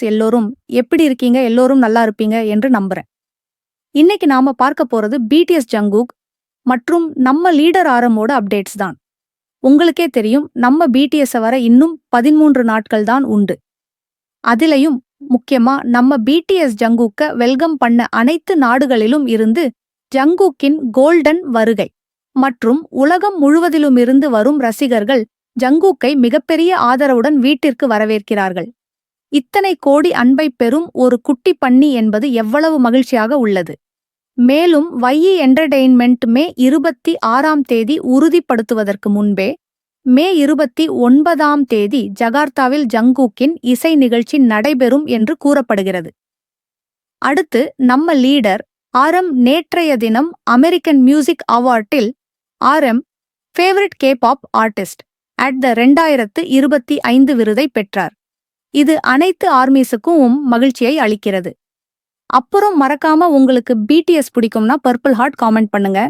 எல்லோரும் எப்படி இருக்கீங்க எல்லோரும் நல்லா இருப்பீங்க என்று நம்புறேன். இன்னைக்கு நாம பார்க்க போறது பிடிஎஸ் ஜங்கூக் மற்றும் நம்ம லீடர் ஆரமோட அப்டேட்ஸ் தான். உங்களுக்கே தெரியும் நம்ம பிடிஎஸ் வர இன்னும் பதிமூன்று நாட்கள் தான் உண்டு. அதிலையும் முக்கியமா நம்ம பிடிஎஸ் ஜங்கூக்க வெல்கம் பண்ண அனைத்து நாடுகளிலும் இருந்து ஜங்கூக்கின் கோல்டன் வருகை மற்றும் உலகம் முழுவதிலுமிருந்து வரும் ரசிகர்கள் ஜங்கூக்கை மிகப்பெரிய ஆதரவுடன் வீட்டிற்கு வரவேற்கிறார்கள். இத்தனை கோடி அன்பை பெறும் ஒரு குட்டி பன்னி என்பது எவ்வளவு மகிழ்ச்சியாக உள்ளது. மேலும் வையி என்டர்டெயின்மெண்ட் மே இருபத்தி ஆறாம் தேதி உறுதிப்படுத்துவதற்கு முன்பே மே இருபத்தி ஒன்பதாம் தேதி ஜகார்த்தாவில் ஜங்கூக்கின் இசை நிகழ்ச்சி நடைபெறும் என்று கூறப்படுகிறது. அடுத்து நம்ம லீடர் ஆர்எம் நேற்றைய தினம் American music அவார்டில் RM favourite K pop artist at the ரெண்டாயிரத்து இருபத்தி ஐந்து விருதை பெற்றார். இது அனைத்து ஆர்மிஸுக்கும் மகிழ்ச்சியை அளிக்கிறது. அப்புறம் மறக்காம உங்களுக்கு பிடிஎஸ் பிடிக்கும்னா பர்பிள் ஹார்ட் காமெண்ட் பண்ணுங்க.